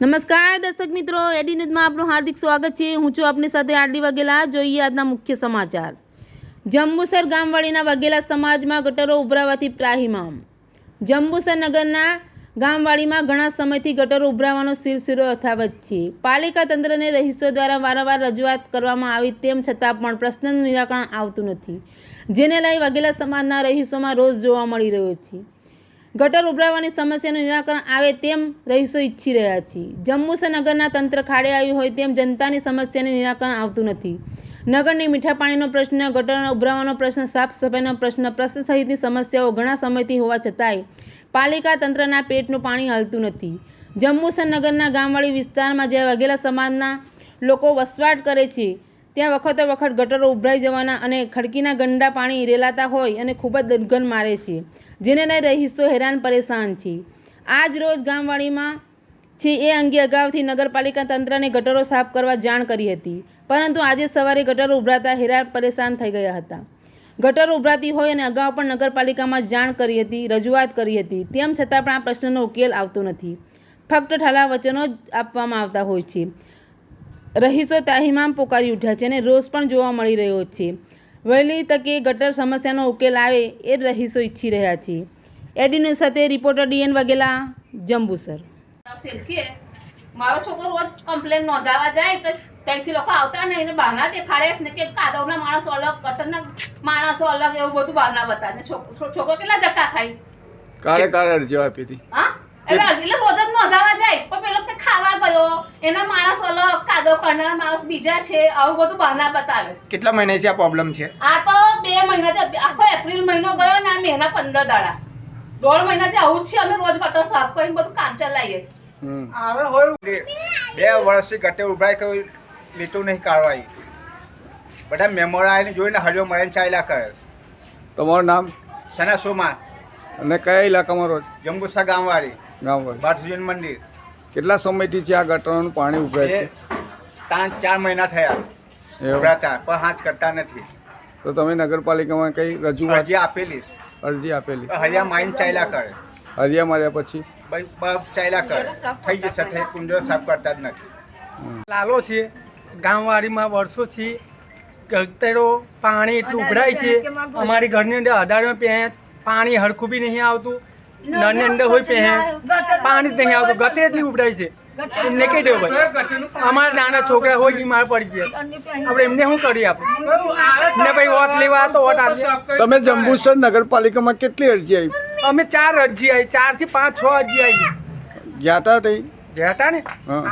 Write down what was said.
નમસ્કાર દર્શક મિત્રો, એડી ન્યૂઝમાં આપનું હાર્દિક સ્વાગત છે. હું છું આપની સાથે આરડી વાઘેલા. જોઈએ આજના મુખ્ય સમાચાર. જંબુસર ગામવાડીના વાઘેલા સમાજમાં ગટરો ઉભરાવાથી ત્રાહિમામ જંબુસર નગરના ગામવાડીમાં ઘણા સમયથી ગટરો ઉભરાવાનો સિલસિલો યથાવત છે. પાલિકા તંત્રને રહીશો દ્વારા વારંવાર રજૂઆત કરવામાં આવી તેમ છતાં પણ પ્રશ્નનું નિરાકરણ આવતું નથી. જેને લઈ વાઘેલા સમાજના રહીશોમાં રોષ જોવા મળી રહ્યો છે. ગટર ઉભરાવાની સમસ્યાનું નિરાકરણ આવે તેમ રહીશો ઈચ્છી રહ્યા છે. જંબુસર નગરના તંત્ર ખાડે આવ્યું હોય તેમ જનતાની સમસ્યાનું નિરાકરણ આવતું નથી. નગરની મીઠા પાણીનો પ્રશ્ન ગટરનો ઉભરાવાનો પ્રશ્ન, સાફ સફાઈનો પ્રશ્ન પ્રશ્ન સહિતની સમસ્યાઓ ઘણા સમયથી હોવા છતાંય પાલિકા તંત્રના પેટનું પાણી હાલતું નથી. જંબુસર નગરના ગામવાળી વિસ્તારમાં જ્યાં વાઘેલા સમાજના લોકો વસવાટ કરે છે ત્યાં વખતો વખત ગટરો ઉભરાઈ જવાના અને ખડકીના ગંડા પાણી રેલાતા હોય અને ખૂબ જ દુર્ગંધ મારે છે. જેને લઈ રહીશો હેરાન પરેશાન છે. આજ રોજ ગામવાડીમાં છે એ અંગે અગાઉથી નગરપાલિકા તંત્રને ગટરો સાફ કરવા જાણ કરી હતી. પરંતુ આજે સવારે ગટરો ઉભરાતા હેરાન પરેશાન થઈ ગયા હતા. ગટરો ઉભરાતી હોય અને અગાઉ પણ નગરપાલિકામાં જાણ કરી હતી, રજૂઆત કરી હતી. તેમ છતાં પણ આ પ્રશ્નનો ઉકેલ આવતો નથી. ફક્ત ઠાલા વચનો જ આપવામાં આવતા હોય છે. રહીશો તાહીમામ પોકારી ઉઠ્યા છે અને રોષ પણ જોવા મળી રહ્યો છે. વહેલી તકે ગટર સમસ્યાનો ઉકેલ આવે એ રહીશો ઈચ્છી રહ્યા છે. એડીન્યૂઝ સાથે રિપોર્ટર ડીએન વગેલા જંબુસર. મારો છોકરો રોજ કમ્પ્લેન નોંધાવા જાય તો ત્યાંથી લોકો આવતા નહીં એને બહાના દેખાડે છે ને કે કાદવના માણસો અલગ કટરના માણસો અલગ એવું બધું બહાના બતાવે. ને છોકરો છોકરો કેટલા ધક્કા ખાય? કારે કારે અરજીઓ આપી હતી. હા? એટલે એટલે રોજ જ નોંધાવા જાય પણ પેલો કે ખાવા ગયો. એના માણસ અલગ કાદવ કરનાર માણસ બીજા છે. આવું બધું બહાના બતાવે કેટલા મહિનાથી આ પ્રોબ્લેમ છે? આ તો બે મહિનાથી આખો એપ્રિલ મહિનો ગયો ને આ મહિના પંદર દાડા. દોઢ મહિનાથી આવું જ છે. અમે રોજ ગટર સાફ કરીને બધું કામ ચલાવીએ છીએ. બે બે વર્ષથી ગટે ઉભરાય કોઈ લીટું નહીં કાઢવાય. બધા મેમોરા આવીને જોઈને હરિયો મરેન ચાલ્યા કરે તમારું નામ? સના સોમાં. અને કયા ઇલાકામાં રોજ? જંબુસા ગામવાળી. ગામવાળી બાથુજીન મંદિર. કેટલા સમયથી છે આ ગટરનું પાણી ઉભરાય છે? પાંચ ચાર મહિના થયા. ઉભરાતા પણ હાથ કરતા નથી. તો તમે નગરપાલિકામાં કઈ રજૂઆત? અરજી આપેલી અરજી આપેલી. હરિયા માઇન ચાલ્યા કરે. હરિયા માર્યા પછી? ચાલ્યા કરે. થઈ જશે થઈ કુંડો સાફ કરતા જ નથી. લાલો છે ગામવાડીમાં વર્ષોથી ગટરો પાણી એટલું ઉભરાય છે. અમારી ઘરની અંદર અઢારમાં પાણી હરખું બી નહીં આવતું. નળની અંદર હોય પહે પાણી જ નહીં આવતું. ગતે એટલી ઉપડાય છે. એમને કહી દો ભાઈ અમારા નાના છોકરા હોય બીમાર પડી ગયા. આપણે એમને શું કરી આપણે? ને ભાઈ વોટ લેવા તો વોટ આપીએ. તમે જંબુસર નગરપાલિકામાં કેટલી અરજી આવી? અમે ચાર અરજી આવી. ચારથી પાંચ છ અરજી આવી. ગયા હતા તઈ ગયા હતા ને? હા.